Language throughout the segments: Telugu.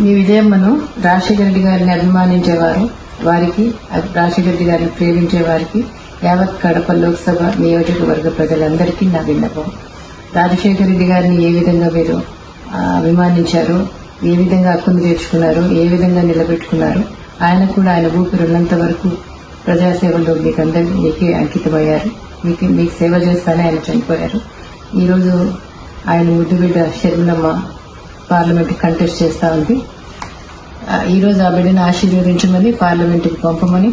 మీ విజయమ్మను రాజశేఖర రెడ్డి గారిని అభిమానించేవారు వారికి రాజశేఖర రెడ్డి గారిని ప్రేమించే వారికి యావత్ కడప లోక్సభ నియోజకవర్గ ప్రజలందరికీ నా విన్నపం. రాజశేఖర రెడ్డి గారిని ఏ విధంగా మీరు అభిమానించారు ఏ విధంగా హక్కును తీర్చుకున్నారు ఏ విధంగా నిలబెట్టుకున్నారు ఆయన కూడా ఆయన ఊపిరి ఉన్నంత వరకు ప్రజాసేవలో మీకు అందరికీ మీకే అంకితమయ్యారు. మీకు మీకు సేవ చేస్తానే ఆయన చనిపోయారు. ఈరోజు ఆయన ముద్దుబిడ్డ షర్మిలమ్మ పార్లమెంట్ కంటెస్ట్ చేస్తా ఉంది. ఈరోజు ఆ బిడ్డను ఆశీర్వదించమని పార్లమెంటుకి పంపమని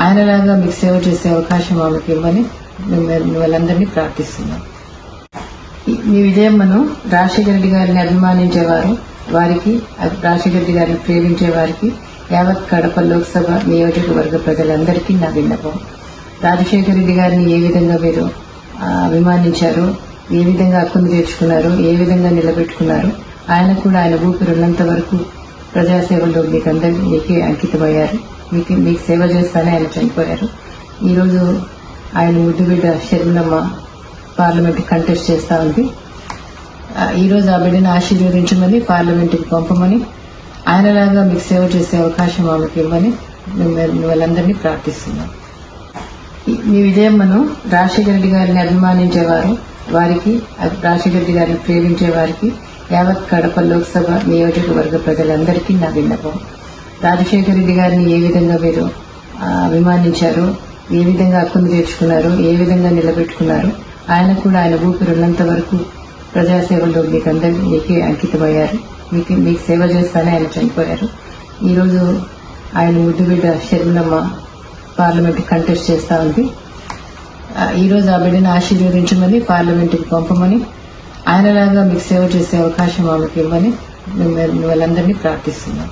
ఆయనలాగా మీకు సేవ చేసే అవకాశం ఆమెకి ఇవ్వని వాళ్ళందరినీ ప్రార్థిస్తున్నాం. ఈ- మీ విజయమ్మను రాజశేఖర రెడ్డి గారిని అభిమానించేవారు వారికి రాజశేఖర రెడ్డి గారిని ప్రేమించే వారికి యావత్ కడప లోక్సభ నియోజకవర్గ ప్రజలందరికీ నా విన్నపం. రాజశేఖర రెడ్డి గారిని ఏ విధంగా మీరు అభిమానించారు ఏ విధంగా హక్కును తీర్చుకున్నారు ఏ విధంగా నిలబెట్టుకున్నారు ఆయన కూడా ఆయన ఊపిరున్నంత వరకు ప్రజాసేవలో మీకు అందరికీ మీకే అంకితమయ్యారు. మీకు మీకు సేవ చేస్తానే ఆయన చనిపోయారు. ఈరోజు ఆయన ముద్దుబిడ్డ షర్మిలమ్మ పార్లమెంట్ కంటెస్ట్ చేస్తా ఉంది. ఈరోజు ఆ బిడ్డను ఆశీర్వదించమని పార్లమెంటుకి పంపమని ఆయనలాగా మీకు సేవ చేసే అవకాశం ఆమెకి ఇవ్వమని మిమ్మల్ని వాళ్ళందరినీ ప్రార్థిస్తున్నాం. మీ విజయమ్మను రాజశేఖర రెడ్డి గారిని అభిమానించేవారు వారికి రాజశేఖర రెడ్డి గారిని ప్రేమించే వారికి యావత్ కడప లోక్సభ నియోజకవర్గ ప్రజలందరికీ నా విన్నపం. రాజశేఖర రెడ్డి గారిని ఏ విధంగా మీరు అభిమానించారు ఏ విధంగా హక్కును తీర్చుకున్నారు ఏ విధంగా నిలబెట్టుకున్నారు ఆయన కూడా ఆయన ఊపిరి ఉన్నంత వరకు ప్రజాసేవలో మీకు అందరికీ మీకే అంకితమయ్యారు. మీకు మీకు సేవ చేస్తానే ఆయన చనిపోయారు. ఈరోజు ఆయన ముద్దు బిడ్డ షర్మిలమ్మ పార్లమెంట్ కంటెస్ట్ చేస్తా ఉంది. ఈరోజు ఆ బిడ్డను ఆశీర్వదించమని పార్లమెంటుకి పంపమని ఆయనలాగా మీకు సేవ చేసే అవకాశం ఆమెకి ఇవ్వని మిమ్మల్ని వాళ్ళందరినీ ప్రార్థిస్తున్నాం.